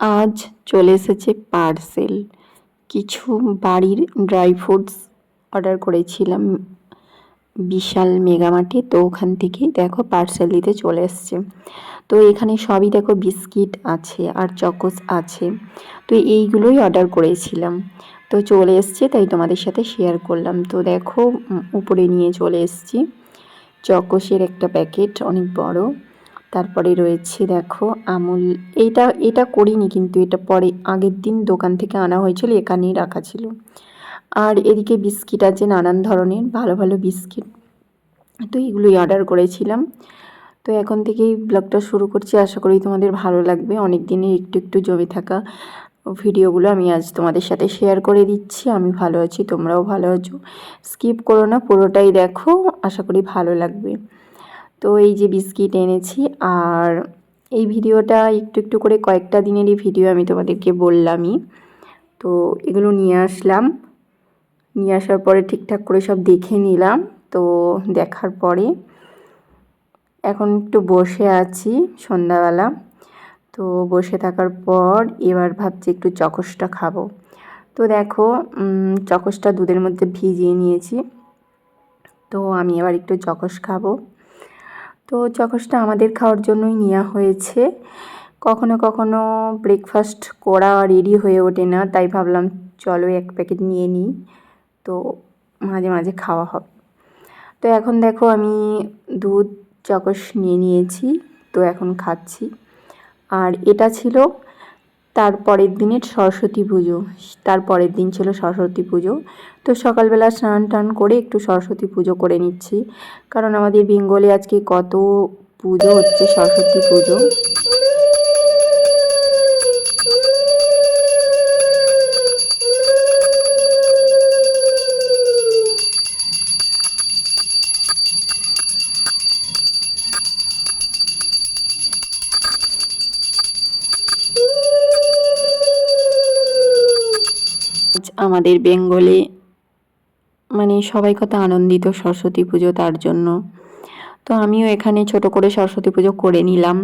আজ চলে এসেছে পার্সেল। কিছু বাড়ির ড্রাই ফ্রুটস অর্ডার করেছিলাম বিশাল মেগামার্টে তো ওখান থেকে দেখো পার্সেল দিতে চলে এসছে। তো এখানে সবই দেখো বিস্কিট আছে আর চকোস আছে। তো এইগুলোই অর্ডার করেছিলাম। তো চলে এসছে, তাই তোমাদের সাথে শেয়ার করলাম। তো দেখো উপরে নিয়ে চলে এসছি। চকোসের একটা প্যাকেট, অনেক বড়। তারপরে রয়েছে, দেখো, আমুল, এইটা, এটা করিনি কিন্তু, এটা পরে, আগের দিন দোকান থেকে আনা হয়েছিল, এখানেই রাখা ছিল। আর এদিকে বিস্কিট আছে নানান ধরনের, ভালো ভালো বিস্কিট। তো এগুলোই অর্ডার করেছিলাম। তো এখন থেকেই ব্লগটা শুরু করছি, আশা করি তোমাদের ভালো লাগবে। অনেক দিনের একটু একটু জমে থাকা ভিডিওগুলো আমি আজ তোমাদের সাথে শেয়ার করে দিচ্ছি। আমি ভালো আছি, তোমরাও ভালো আছো। স্কিপ করো না, পুরোটাই দেখো, আশা করি ভালো লাগবে। তো এই যে বিস্কিট এনেছি আর এই ভিডিওটা একটু একটু করে কয়েকটা দিনেরই ভিডিও আমি তোমাদেরকে বললামই। তো এগুলো নিয়ে আসলাম। নিয়ে আসার পরে ঠিকঠাক করে সব দেখে নিলাম। তো দেখার পরে এখন একটু বসে আছি সন্ধ্যাবেলা। তো বসে থাকার পর এবার ভাবছি একটু চকসটা খাব। তো দেখো চকসটা দুধের মধ্যে ভিজিয়ে নিয়েছি। তো আমি এবার একটু চকস খাব। তো চকসটা আমাদের খাওয়ার জন্যই নেওয়া হয়েছে। কখনো কখনো ব্রেকফাস্ট করা রেডি হয়ে ওঠে না, তাই ভাবলাম চলো এক প্যাকেট নিয়ে নিই। তো মাঝে মাঝে খাওয়া হবে। তো এখন দেখো আমি দুধ চকস নিয়ে নিয়েছি, তো এখন খাচ্ছি। আর এটা ছিল তার পরের দিনের সরস্বতী পুজো। তার পরের দিন ছিল সরস্বতী পুজো। তো সকালবেলা স্নান টান করে একটু সরস্বতী পুজো করে নিচ্ছি। কারণ আমাদের বেঙ্গলে আজকে কত পুজো হচ্ছে সরস্বতী পুজো। আমাদের বেঙ্গলে মানে সবাই কত আনন্দিত সরস্বতী পুজো তার জন্য। তো আমিও এখানে ছোট করে সরস্বতী পুজো করে নিলাম।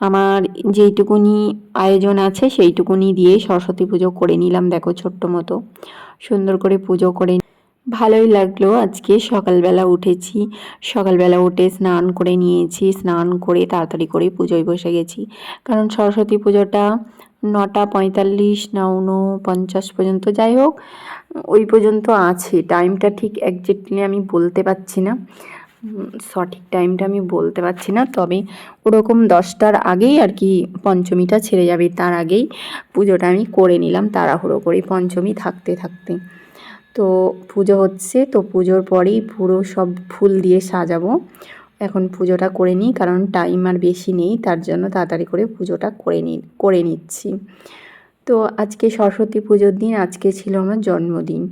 আমার যেইটুকুনি আয়োজন আছে সেইটুকুনি দিয়ে সরস্বতী পুজো করে নিলাম, দেখো ছোট্ট মতো। সুন্দর করে পুজো করে ভালোই লাগল আজকে, সকালবেলা উঠেছি। সকালবেলা উঠে স্নান করে নিয়েছি, স্নান করে তাড়াতাড়ি করে পুজোয় বসে গেছি। কারণ সরস্বতী পুজোটা নটা পঁয়তাল্লিশ না, পঞ্চাশ পর্যন্ত। যাই হোক, ওই পর্যন্ত আছে। টাইমটা ঠিক একজ্যাক্টলি আমি বলতে পারছি না। সঠিক টাইমটা আমি বলতে পারছি না। তবে ওরকম দশটার আগেই আর কি পঞ্চমীটা ছেড়ে যাবে। তার আগেই পুজোটা আমি করে নিলাম তাড়াহুড়ো করে পঞ্চমী থাকতে থাকতে। তো পুজো হচ্ছে, তো পুজোর পরেই পুরো সব ফুল দিয়ে সাজাবো। এখন পুজোটা করে নিই, কারণ টাইম আর বেশি নেই, তার জন্য তাড়াতাড়ি করে পুজোটা করে নি, করে নিচ্ছি। তো আজকে সরস্বতী পুজোর দিন, আজকে ছিল আমার জন্মদিন।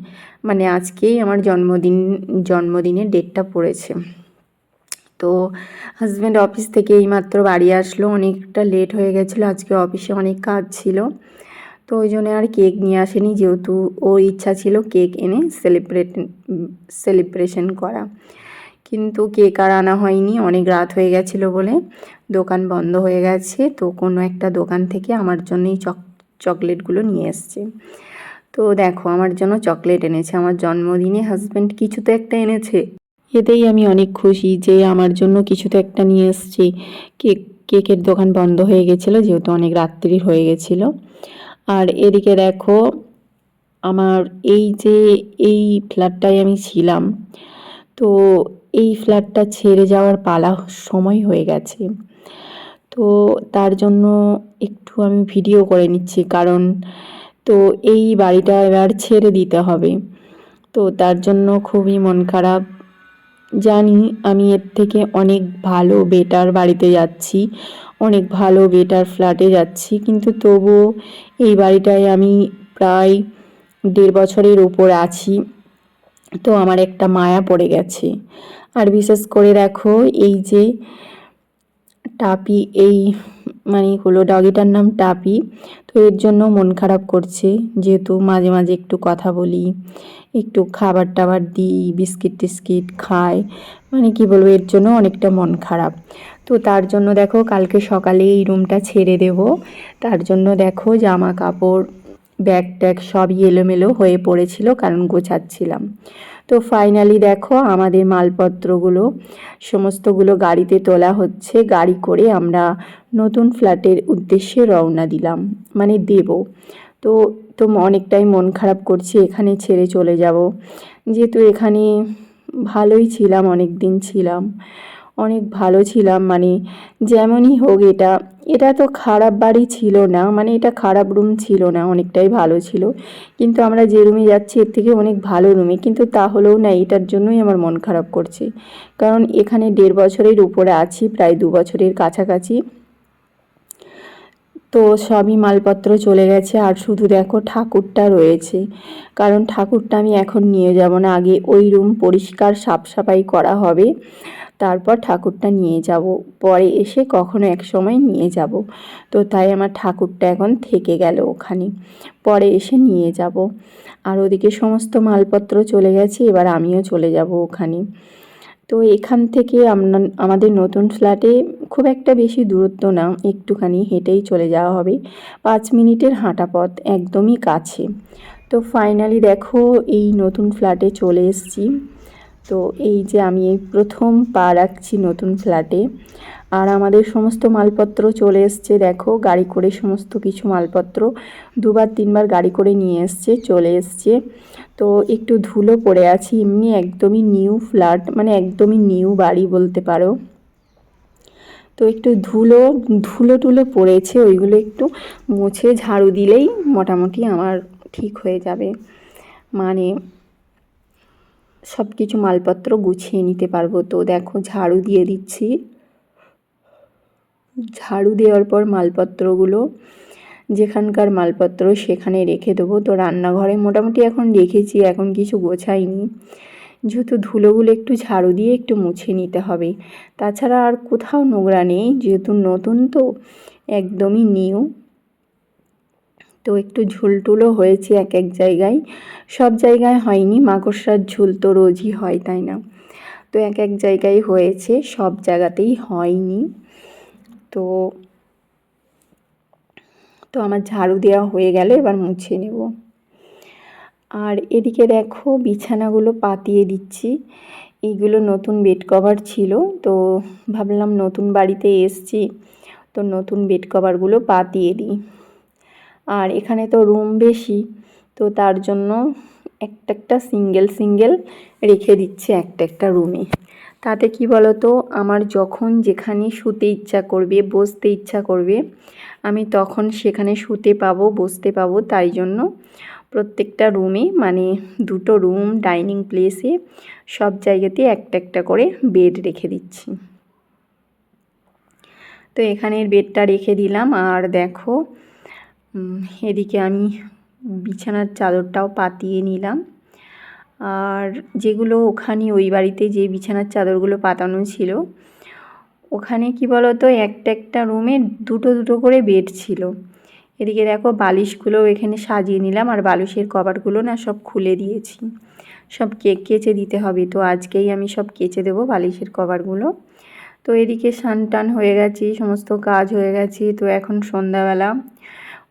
মানে আজকেই আমার জন্মদিন, জন্মদিনের ডেটটা পড়েছে। তো হাজব্যান্ড অফিস থেকে এইমাত্র বাড়ি আসলো, অনেকটা লেট হয়ে গেছিল, আজকে অফিসে অনেক কাজ ছিল। তো ওই জন্য আর কেক নিয়ে আসেনি, যেহেতু ওর ইচ্ছা ছিল কেক এনে সেলিব্রেট সেলিব্রেশন করা। কিন্তু কেক আর আনা হয়নি, অনেক রাত হয়ে গেছিল বলে। দোকান বন্ধ হয়ে গেছে, তো কোনো একটা দোকান থেকে আমার জন্যই চক, চকলেটগুলো নিয়ে এসছে। তো দেখো, আমার জন্য চকলেট এনেছে, আমার জন্মদিনে হাজব্যান্ড কিছু তো একটা এনেছে। এতেই আমি অনেক খুশি যে আমার জন্য কিছু তো একটা নিয়ে এসছে। কেক, কেকের দোকান বন্ধ হয়ে গেছিল, যেহেতু অনেক রাত্রি হয়ে গেছিল। আর এদিকে দেখো, আমার এই যে, এই ফ্ল্যাটটায় আমি ছিলাম, তো এই ফ্ল্যাটটা ছেড়ে যাওয়ার পালা সময় হয়ে গেছে। তো তার জন্য একটু আমি ভিডিও করে নিচ্ছি, কারণ তো এই বাড়িটা এবার ছেড়ে দিতে হবে। তো তার জন্য খুবই মন খারাপ। জানি আমি এর থেকে অনেক ভালো বেটার বাড়িতে যাচ্ছি, অনেক ভালো বেটার ফ্ল্যাটে যাচ্ছি, কিন্তু তবুও এই বাড়িটায় আমি প্রায় দেড় বছরের উপর আছি। তো আমার একটা মায়া পড়ে গেছে। আর বিশেষ করে দেখো এই যে টাপি, এই মানে হলো ডগিটার নাম টাপি। তো এর জন্য মন খারাপ করছে, যেহেতু মাঝে মাঝে একটু কথা বলি, একটু খাবার টাবার দিই, বিস্কিট টিস্কিট খাই মানে কি বলব, এর জন্য অনেকটা মন খারাপ। তো তার জন্য দেখো কালকে সকালে এই রুমটা ছেড়ে দেব। তার জন্য দেখো জামা কাপড়, ব্যাগ ট্যাগ সবই এলোমেলো হয়ে পড়েছিল, কারণ গোছাচ্ছিলাম। তো ফাইনালি দেখো আমাদের মালপত্রগুলো, সমস্তগুলো গাড়িতে তোলা হচ্ছে। গাড়ি করে আমরা নতুন ফ্ল্যাটের উদ্দেশ্যে রওনা দিলাম মানে দেব। তো তো অনেকটাই মন খারাপ করছি, এখানে ছেড়ে চলে যাব। যেহেতু এখানে ভালোই ছিলাম অনেক দিন ছিলাম। অনেক ভালো ছিলাম মানে যেমনই হোক এটা এটা তো খারাপ বাড়ি ছিল না মানে এটা খারাপ রুম ছিল না, অনেকটাই ভালো ছিল। কিন্তু আমরা যে রুমে যাচ্ছি, এর থেকে অনেক ভালো রুমে কিন্তু তাহলেও না, এটার জন্যই আমার মন খারাপ করছে। কারণ এখানে দেড় বছরের উপরে আছি, প্রায় দু বছরের কাছাকাছি। তো সবই মালপত্র চলে গেছে আর শুধু দেখো ঠাকুরটা রয়েছে। কারণ ঠাকুরটা আমি এখন নিয়ে যাব না, আগে ওই রুম পরিষ্কার সাফ সাফাই করা হবে, তারপর ঠাকুরটা নিয়ে যাব। পরে এসে কখনো এক সময় নিয়ে যাব। তো তাই আমার ঠাকুরটা এখন থেকে গেল ওখানে। পরে এসে নিয়ে যাব। আর ওদিকে সমস্ত মালপত্র চলে গেছে, এবার আমিও চলে যাব ওখানে। তো এখান থেকে আমাদের নতুন ফ্ল্যাটে খুব একটা বেশি দূরত্ব না, একটুখানি হেঁটেই চলে যাওয়া হবে। পাঁচ মিনিটের হাঁটা পথ একদমই কাছে। তো ফাইনালি দেখো, এই নতুন ফ্ল্যাটে চলে এসেছি। তো এই যে আমি প্রথম পা রাখছি নতুন ফ্ল্যাটে। আর আমাদের সমস্ত মালপত্র চলে এসছে, দেখো, গাড়ি করে সমস্ত কিছু মালপত্র। দুবার, তিনবার গাড়ি করে নিয়ে এসছে, চলে এসছে। তো একটু ধুলো পড়ে আছি, এমনি একদমই নিউ ফ্ল্যাট মানে একদমই নিউ বাড়ি বলতে পারো। তো একটু ধুলো ধুলো টুলো পড়েছে, ওইগুলো একটু মুছে ঝাড়ু দিলেই মোটামুটি আমার ঠিক হয়ে যাবে। মানে সব কিছু মালপত্র গুছিয়ে নিতে পারব। তো দেখো, ঝাড়ু দিয়ে দিচ্ছি। ঝাড়ু দেওয়ার পর মালপত্রগুলো, যেখানকার মালপত্র সেখানে রেখে দেবো। তো রান্নাঘরে মোটামুটি এখন রেখেছি, এখন কিছু গোছাইনি। যেহেতু ধুলোগুলো একটু ঝাড়ু দিয়ে একটু মুছে নিতে হবে। তাছাড়া আর কোথাও নোংরা নেই, যেহেতু নতুন তো, একদমই নিউ। তো একটু ঝুলটুলো হয়েছে এক এক জায়গায়। সব জায়গায় হয়নি, মাকড়সার ঝুল তো রোজই হয়, তাই না? তো এক এক জায়গায় হয়েছে, সব জায়গাতেই হয়নি। তো তো আমার ঝাড়ু দেওয়া হয়ে গেলে এবার মুছে নেব। আর এদিকে দেখো বিছানাগুলো পাতিয়ে দিচ্ছি। এইগুলো নতুন বেড কভার ছিল, তো ভাবলাম নতুন বাড়িতে এসছি, তো নতুন বেড কভারগুলো পাতিয়ে দিই। আর এখানে তো রুম বেশি, তো তার জন্য একটা একটা সিঙ্গেল সিঙ্গেল রেখে দিচ্ছে একটা একটা রুমে তাতে কি বলতো? আমার যখন যেখানে শুতে ইচ্ছা করবে, বসতে ইচ্ছা করবে, আমি তখন সেখানে শুতে পাবো, বসতে পাবো। তাই জন্য প্রত্যেকটা রুমে মানে দুটো রুম ডাইনিং প্লেসে সব জায়গাতে একটা একটা করে বেড রেখে দিচ্ছি। তো এখানের বেডটা রেখে দিলাম। আর দেখো এদিকে আমি বিছানার চাদরটাও পাতিয়ে নিলাম। আর যেগুলো ওখানে ওই বাড়িতে যে বিছানার চাদরগুলো পাতানো ছিল, ওখানে কি বলতো, একটা একটা রুমে দুটো দুটো করে বেড ছিল। এদিকে দেখো বালিশগুলো এখানে সাজিয়ে নিলাম আর বালিশের কভারগুলো না সব খুলে দিয়েছি। সব কেচে দিতে হবে, তো আজকেই আমি সব কেচে দেবো বালিশের কভারগুলো। তো এদিকে সান টান হয়ে গেছি, সমস্ত কাজ হয়ে গেছি, তো এখন সন্ধ্যাবেলা।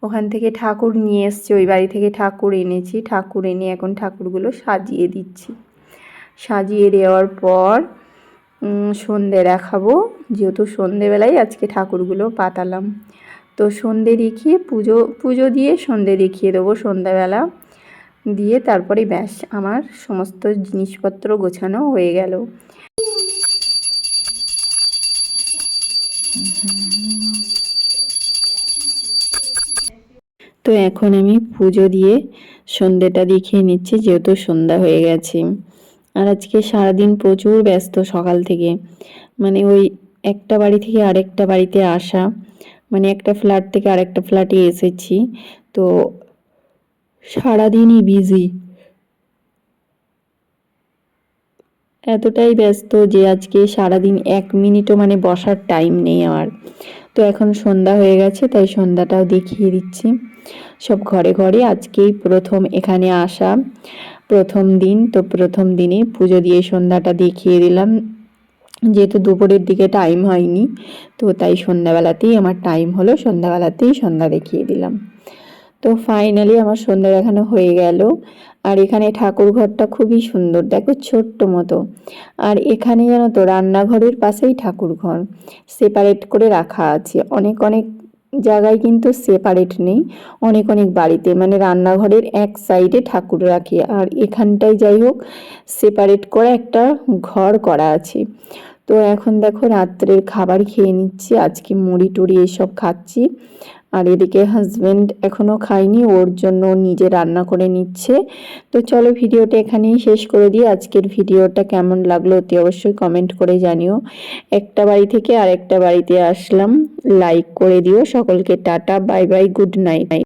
ওখান থেকে ঠাকুর নিয়ে এসছে, ওই বাড়ি থেকে ঠাকুর এনেছি। ঠাকুর এনে এখন ঠাকুরগুলো সাজিয়ে দিচ্ছি। সাজিয়ে দেওয়ার পর সন্ধে দেখাবো। যেহেতু সন্ধেবেলায় আজকে ঠাকুরগুলো পাতালাম। তো সন্ধে দেখিয়ে পুজো পুজো দিয়ে সন্ধে দেখিয়ে দেবো সন্ধ্যাবেলা। দিয়ে তারপরে ব্যাস, আমার সমস্ত জিনিসপত্র গোছানো হয়ে গেল। তো এখন আমি পুজো দিয়ে সন্ধ্যেটা দেখিয়ে নিচ্ছি, যেহেতু সন্ধ্যা হয়ে গেছে। আর আজকে সারাদিন প্রচুর ব্যস্ত সকাল থেকে। মানে ওই একটা বাড়ি থেকে আরেকটা বাড়িতে আসা মানে একটা ফ্ল্যাট থেকে আরেকটা ফ্ল্যাটে এসেছি। তো সারাদিনই বিজি। এতটাই ব্যস্ত যে আজকে সারাদিন এক মিনিটও মানে বসার টাইম নেই আমার। তো এখন সন্ধ্যা হয়ে গেছে, তাই সন্ধ্যাটাও দেখিয়ে দিচ্ছি। সব ঘরে ঘরে আজকেই প্রথম এখানে আসা, প্রথম দিন। তো প্রথম দিনে পুজো দিয়ে সন্ধ্যাটা দেখিয়ে দিলাম। যেহেতু দুপুরের দিকে টাইম হয়নি, তো তাই সন্ধ্যাবেলাতেই, আমার টাইম হলো, সন্ধ্যাবেলাতেই সন্ধ্যা দেখিয়ে দিলাম। তো ফাইনালি আমার সন্ধ্যা দেখানো হয়ে গেল। আর এখানে ঠাকুর ঘরটা খুবই সুন্দর, দেখো ছোট্ট মতো। আর এখানে জানো তো, রান্নাঘরের পাশেই ঠাকুর ঘর। সেপারেট করে রাখা আছে। অনেক অনেক জায়গায় কিন্তু সেপারেট নেই। অনেক অনেক বাড়িতে মানে রান্নাঘরের এক সাইডে ঠাকুর রাখি। আর এখানটায় যাই হোক সেপারেট করে একটা ঘর করা আছে। তো এখন দেখো রাত্রের খাবার খেয়ে নিচ্ছি, আজকে মুড়ি টুড়ি এসব খাচ্ছি। আর এদিকে হাজব্যান্ড এখনও খায়নি, ওর জন্য নিজে রান্না করে নিচ্ছে। তো চলো ভিডিওটা এখানেই শেষ করে দিই। আজকের ভিডিওটা কেমন লাগল অতি অবশ্যই কমেন্ট করে জানিও। একটা বাড়ি থেকে আরেকটা বাড়িতে আসলাম। লাইক করে দিও। সকলকে tata bye bye good night